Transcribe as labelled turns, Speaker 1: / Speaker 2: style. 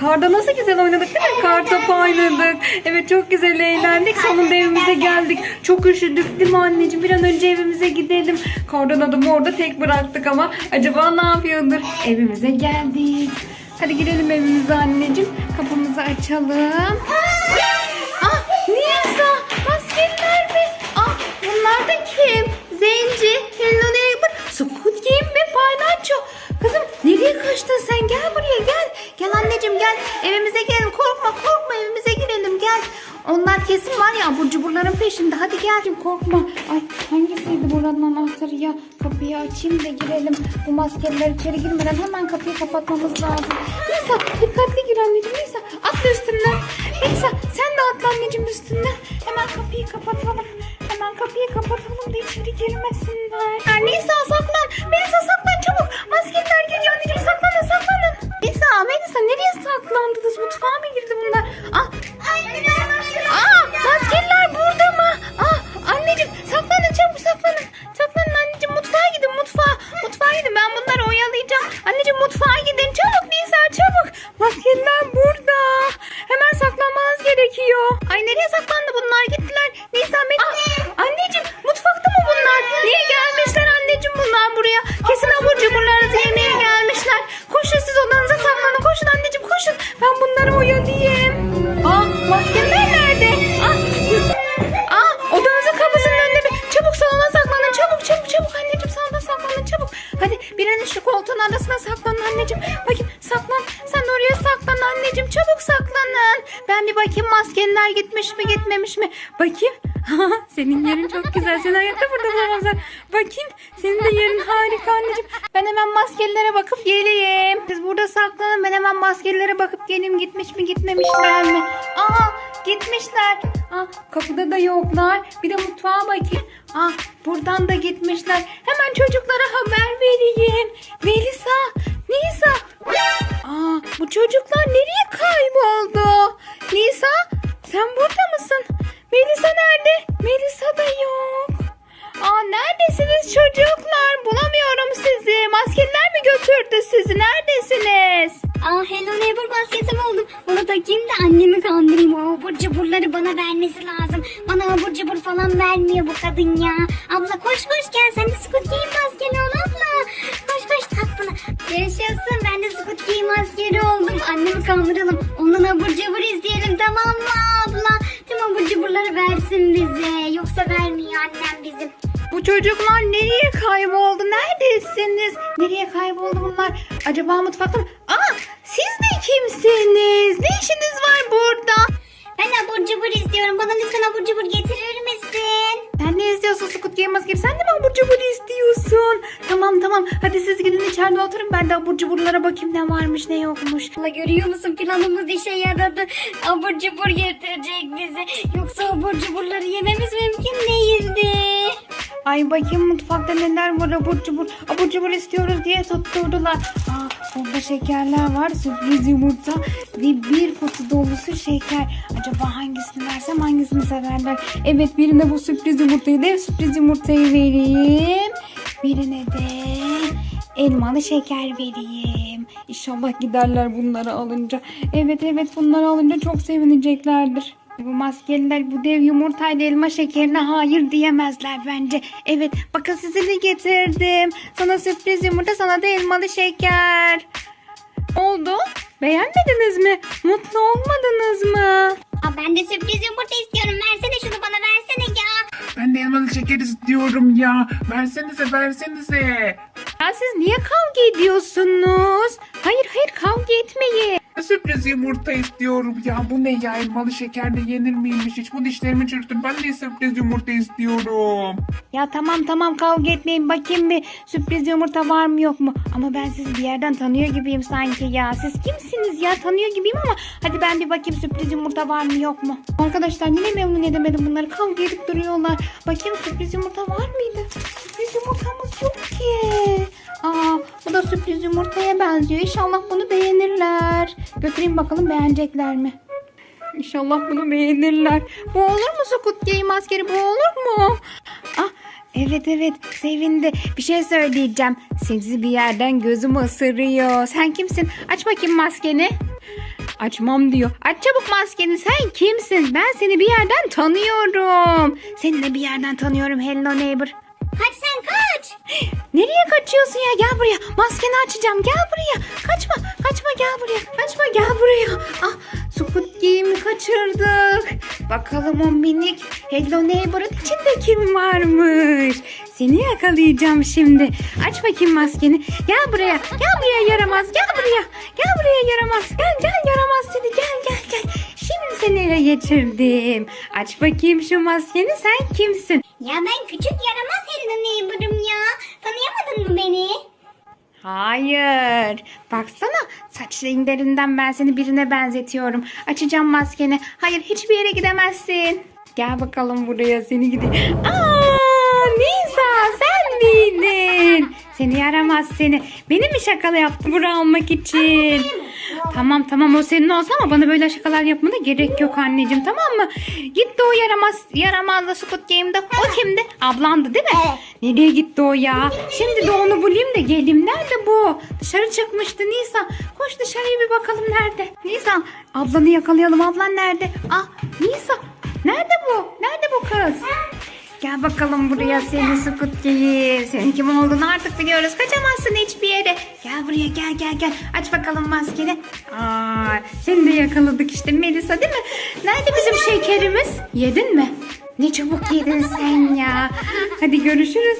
Speaker 1: Karda nasıl güzel oynadık değil mi? Kar topu oynadık. Evet çok güzel eğlendik. Sonunda evimize geldik. Çok üşüdük değil mi anneciğim? Bir an önce evimize gidelim. Kardan adamı orada tek bıraktık ama acaba ne yapıyordur? Evimize geldik. Hadi girelim evimize anneciğim. Kapımızı açalım. Ah Nisa maskeliler mi? Ah bunlar da kim? Zenci, Hello Neighbor, Squid Game ve Palyaço. Kızım nereye kaçtın sen? Gel buraya gel. Anneciğim gel. Evimize girelim. Korkma korkma evimize girelim gel. Onlar kesin var ya abur cuburların peşinde. Hadi gel korkma. Ay hangisiydi buranın anahtarı ya? Kapıyı açayım da girelim. Bu maskeliler içeri girmeden hemen kapıyı kapatmamız lazım. Nisa dikkatli gir anneciğim. Nisa atla üstünden. Nisa sen de atla anneciğim üstünden. Hemen kapıyı kapatalım. Hemen kapıyı kapatalım da içeri girmesinler. Maskeliler burada. Hemen saklanmanız gerekiyor. Ay nereye saklandı bunlar gittiler. Nisa Melisa. anneciğim mutfakta mı bunlar? Niye gelmişler anneciğim bunlar buraya? Kesin abur cuburlarınızı yemeye gelmişler. Koşun siz odanıza saklanın. Koşun anneciğim koşun. Ben bunları oyalayayım. Aa maskeler nerede? Ah. Aa odanızın kapısının önünde bir. Çabuk salona saklanın. Çabuk çabuk çabuk anneciğim salona saklanın çabuk. Hadi birinin şu koltuğun arasına saklanın anneciğim. Bakayım Ben bir bakayım maskeler gitmiş mi gitmemiş mi? Bakayım. Senin yerin çok güzel. Sen hayatta burada bulamazlar. Bakayım. Senin de yerin harika anneciğim. Ben hemen maskelilere bakıp geleyim. Siz burada saklanın. Ben hemen maskelilere bakıp geleyim. Gitmiş mi gitmemişler mi? Aa gitmişler. Aa, kapıda da yoklar. Bir de mutfağa bakayım. Aa, buradan da gitmişler. Hemen çocuklara haber vereyim. Melisa, Nisa. Aa, bu çocuklar nereye kayboldu? Nisa, sen burada mısın? Melisa nerede? Melisa da yok. Aa, neredesiniz çocuklar? Bulamıyorum sizi. Maskeler mi götürdü sizi? Neredesiniz?
Speaker 2: Aa Hello Neighbor maskesi buldum. Bunu takayım da annemi kandırayım. O abur cuburları bana vermesi lazım. Bana abur cubur falan vermiyor bu kadın ya. Abla koş koş gel sen de Squid Game maskeli ol Yaşasın ben de Squid Game maskeli oldum. Annemi kandıralım. Ondan abur cubur isteyelim tamam mı abla? Tüm abur cuburları versin bize. Yoksa vermiyor annem bizim.
Speaker 1: Bu çocuklar nereye kayboldu? Neredesiniz? Nereye kayboldu bunlar? Acaba mutfakta mı? Aa, siz de kimsiniz? Ne işiniz var burada?
Speaker 2: Ben abur cubur istiyorum. Bana lütfen abur cubur getirir misin?
Speaker 1: Sen ne istiyorsun Squid Game Maskeri? Sen de mi abur cubur istiyorsun? Tamam tamam. Hadi siz gidin içeride oturun. Ben de abur cuburlara bakayım ne varmış ne yokmuş.
Speaker 2: Abla görüyor musun planımız işe yaradı. Abur cubur getirecek bize. Yoksa abur cuburları yememiz mümkün değildi.
Speaker 1: Ay bakayım mutfakta neler var abur cubur. Abur cubur istiyoruz diye tutturdular. Aa, burada şekerler var. Sürpriz yumurta ve bir kutu dolusu şeker. Acaba hangisini versem hangisini severler? Evet birine bu sürpriz yumurtayı dev sürpriz yumurtayı vereyim. Birine de elmalı şeker vereyim. İnşallah giderler bunları alınca. Evet evet bunları alınca çok sevineceklerdir. Bu maskeliler bu dev yumurtayla elma şekerine hayır diyemezler bence. Evet bakın size ne getirdim. Sana sürpriz yumurta sana da elmalı şeker. Oldu. Beğenmediniz mi? Mutlu olmadınız mı?
Speaker 2: Aa, ben de sürpriz yumurta istiyorum. Versene şunu bana versene.
Speaker 3: Ben de elmalı şeker istiyorum ya. Versenize versenize.
Speaker 1: Ya siz niye kavga ediyorsunuz? Hayır hayır kavga etmeyin.
Speaker 3: Sürpriz yumurta istiyorum ya. Bu ne ya elmalı şeker de yenir miymiş? Hiç bu dişlerimi çürütür. Ben de sürpriz yumurta istiyorum.
Speaker 1: Ya tamam tamam kavga etmeyin bakayım bir sürpriz yumurta var mı yok mu? Ama ben sizi bir yerden tanıyor gibiyim sanki ya. Siz kimsiniz ya tanıyor gibiyim ama hadi ben bir bakayım sürpriz yumurta var mı yok mu? Arkadaşlar yine memnun edemedim bunları kavga edip duruyorlar. Bakayım sürpriz yumurta var mıydı? Sürpriz yumurtamız yok ki. Aa bu da sürpriz yumurtaya benziyor. İnşallah bunu beğenirler. Götüreyim bakalım beğenecekler mi? İnşallah bunu beğenirler. Bu olur mu Squid Game askeri bu olur mu? Ah evet evet sevindi. Bir şey söyleyeceğim. Sizi bir yerden gözüm ısırıyor. Sen kimsin? Aç bakayım maskeni. Açmam diyor. Aç çabuk maskeni sen kimsin? Ben seni bir yerden tanıyorum. Seni de bir yerden tanıyorum Hello Neighbor.
Speaker 2: Sen kaç.
Speaker 1: Nereye kaçıyorsun ya? Gel buraya. Maskeni açacağım. Gel buraya. Kaçma. Kaçma gel buraya. Kaçma gel buraya. Ah Squid Game'i kaçırdık. Bakalım o minik Hello Neighbor'ın içinde kim varmış? Seni yakalayacağım şimdi. Aç bakayım maskeni. Gel buraya. Gel buraya yaramaz. Gel buraya. Gel buraya yaramaz. Gel gel yaramaz seni. Gel gel gel. Şimdi seni ele geçirdim. Aç bakayım şu maskeni. Sen kimsin?
Speaker 2: Ya ben küçük yaramaz Hello Neighbor'ım ya. Tanıyamadın mı beni?
Speaker 1: Hayır. Baksana saç renklerinden ben seni birine benzetiyorum. Açacağım maskeni. Hayır hiçbir yere gidemezsin. Gel bakalım buraya seni gideyim. Aa, Nisa sen miydin? Seni yaramaz seni. Benim mi şakalı yaptı buraya almak için? Tamam tamam o senin olsa ama bana böyle şakalar yapmana gerek yok anneciğim tamam mı? Gitti o yaramaz yaramazla Squid Game'de. O kimdi? Ablandı değil mi?
Speaker 2: Evet.
Speaker 1: Nereye gitti o ya? Şimdi de onu bulayım da geleyim. Nerede bu? Dışarı çıkmıştı Nisa. Koş dışarıya bir bakalım nerede? Nisa ablanı yakalayalım. Ablan nerede? Ah Nisa nerede bu? Nerede bu kız? Gel bakalım buraya seni Squid Game. Senin kim olduğunu artık biliyoruz. Kaçamazsın hiçbir yere. Gel buraya gel gel gel. Aç bakalım maskeni. Aa, seni de yakaladık işte Melisa değil mi? Nerede bizim şekerimiz? Yedin mi? Ne çabuk yedin sen ya. Hadi görüşürüz.